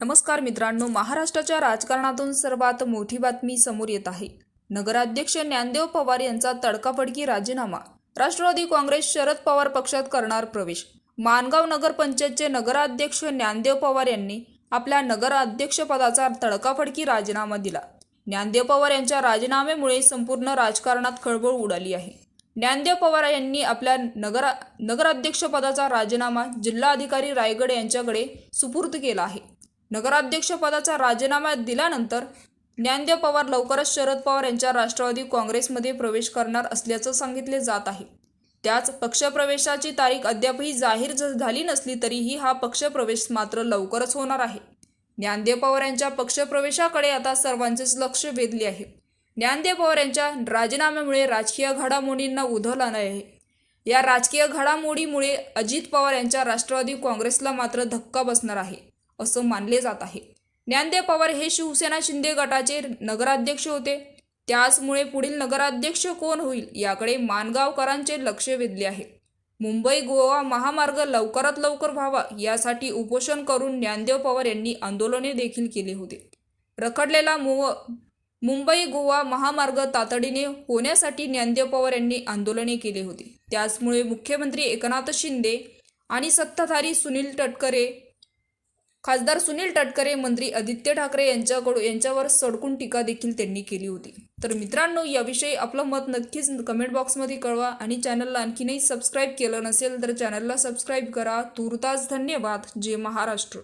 नमस्कार मित्रांनो महाराष्ट्राच्या राजकारणातून सर्वात मोठी बातमी समोर येत आहे. नगराध्यक्ष ज्ञानदेव पवार यांचा तडकाफडकी राजीनामा. राष्ट्रवादी काँग्रेस शरद पवार पक्षात करणार प्रवेश. मानगाव नगरपंचायतचे नगराध्यक्ष ज्ञानदेव पवार यांनी आपल्या नगराध्यक्षपदाचा तडकाफडकी राजीनामा दिला. ज्ञानदेव पवार यांच्या राजीनाम्यामुळे संपूर्ण राजकारणात खळबळ उडाली आहे. ज्ञानदेव पवार यांनी आपल्या नगरा नगराध्यक्षपदाचा राजीनामा जिल्हाधिकारी रायगड यांच्याकडे सुपूर्द केला आहे. नगराध्यक्षपदाचा राजीनामा दिल्यानंतर ज्ञानदेव पवार लवकरच शरद पवार यांच्या राष्ट्रवादी काँग्रेसमध्ये प्रवेश करणार असल्याचं सांगितले जात आहे. त्याच पक्षप्रवेशाची तारीख अद्यापही जाहीर झाली नसली तरीही हा पक्षप्रवेश मात्र लवकरच होणार आहे. ज्ञानदेव पवार यांच्या पक्षप्रवेशाकडे आता सर्वांचेच लक्ष वेधले आहे. ज्ञानदेव पवार यांच्या राजीनाम्यामुळे राजकीय घडामोडींना उधळ आलं आहे. या राजकीय घडामोडीमुळे अजित पवार यांच्या राष्ट्रवादी काँग्रेसला मात्र धक्का बसणार आहे. असं मानले जात आहे. ज्ञानदेव पवार हे शिवसेना शिंदे गटाचे नगराध्यक्ष होते. त्याचमुळे पुढील नगराध्यक्ष कोण होईल याकडे मानगावकरांचे लक्ष वेधले आहे. मुंबई गोवा महामार्ग लवकरात लवकर व्हावा यासाठी उपोषण करून ज्ञानदेव पवार यांनी आंदोलने देखील केले होते. रखडलेला मुव मुंबई गोवा महामार्ग तातडीने होण्यासाठी ज्ञानदेव पवार यांनी आंदोलने केली होती. त्याचमुळे मुख्यमंत्री एकनाथ शिंदे आणि सत्ताधारी सुनील तटकरे खासदार सुनील तटकरे मंत्री आदित्य ठाकरे यांच्याकडून यांच्यावर सडकून टीका देखील त्यांनी केली होती. तर मित्रांनो याविषयी आपलं मत नक्कीच कमेंट बॉक्समध्ये कळवा आणि चॅनलला आणखीनही सबस्क्राईब केलं नसेल तर चॅनलला सबस्क्राईब करा. तुर्तास धन्यवाद. जय महाराष्ट्र.